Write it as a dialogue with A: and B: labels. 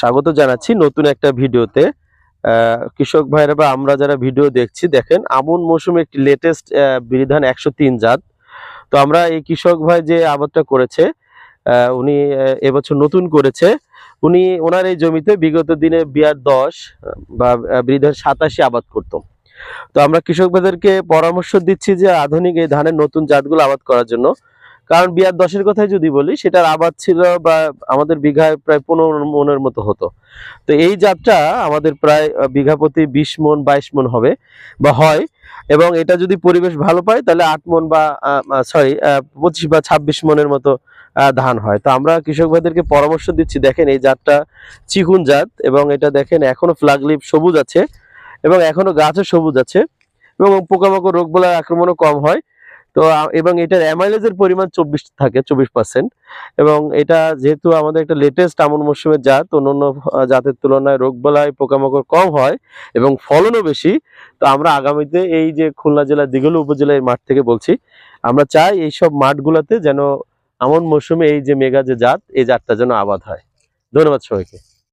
A: স্বাগত জানাচ্ছি নতুন একটা ভিডিওতে। কৃষক ভাইরা বা আমরা যারা ভিডিও দেখছি, দেখেন, আমন মৌসুমে একটি লেটেস্ট বিধান একশো তিন জাত। তো আমরা এই কৃষক ভাই যে আবাদটা করেছে উনি এবছর নতুন করেছে। উনি, ওনার এই জমিতে বিগত দিনে বিয়ার দশ, বা বিধান সাতাশি আবাদ করতো। তো আমরা কৃষক ভাইদেরকে পরামর্শ দিচ্ছি যে আধুনিক এই ধানের নতুন জাতগুলো আবাদ করার জন্য। কারণ বিয়ার দশের কথাই যদি বলি, সেটার আবাদ ছিল বা আমাদের বিঘায় প্রায় পনেরো মনের মতো হতো। তো এই জাতটা আমাদের প্রায় বিঘা প্রতি বিশ মন, বাইশ মন হবে বা হয়। এবং এটা যদি পরিবেশ ভালো পায়, তাহলে আট মন বা সরি পঁচিশ বা ছাব্বিশ মনের মতো ধান হয়। তো আমরা কৃষক ভাইদেরকে পরামর্শ দিচ্ছি, দেখেন এই জাতটা চিকুন জাত এবং এটা দেখেন এখনও ফ্লাগ লিপ সবুজ আছে এবং এখনও গাছও সবুজ আছে এবং পোকামাকড় রোগ বলার আক্রমণও কম হয়। তো এবং এটার অ্যামাইলেজের পরিমাণ চব্বিশ থাকে, চব্বিশ পার্সেন্ট এবং এটা যেহেতু আমাদের একটা লেটেস্ট আমন মৌসুমের জাত, অন্যান্য জাতের তুলনায় রোগ বলায় পোকামাকড় কম হয় এবং ফলনও বেশি, তো আমরা আগামীতে এই যে খুলনা জেলার দিঘল উপজেলার মাঠ থেকে বলছি, আমরা চাই এই সব মাঠগুলোতে যেন আমন মৌসুমে এই যে মেগা যে জাত, এই জাতটা যেন আবাদ হয়। ধন্যবাদ সবাইকে।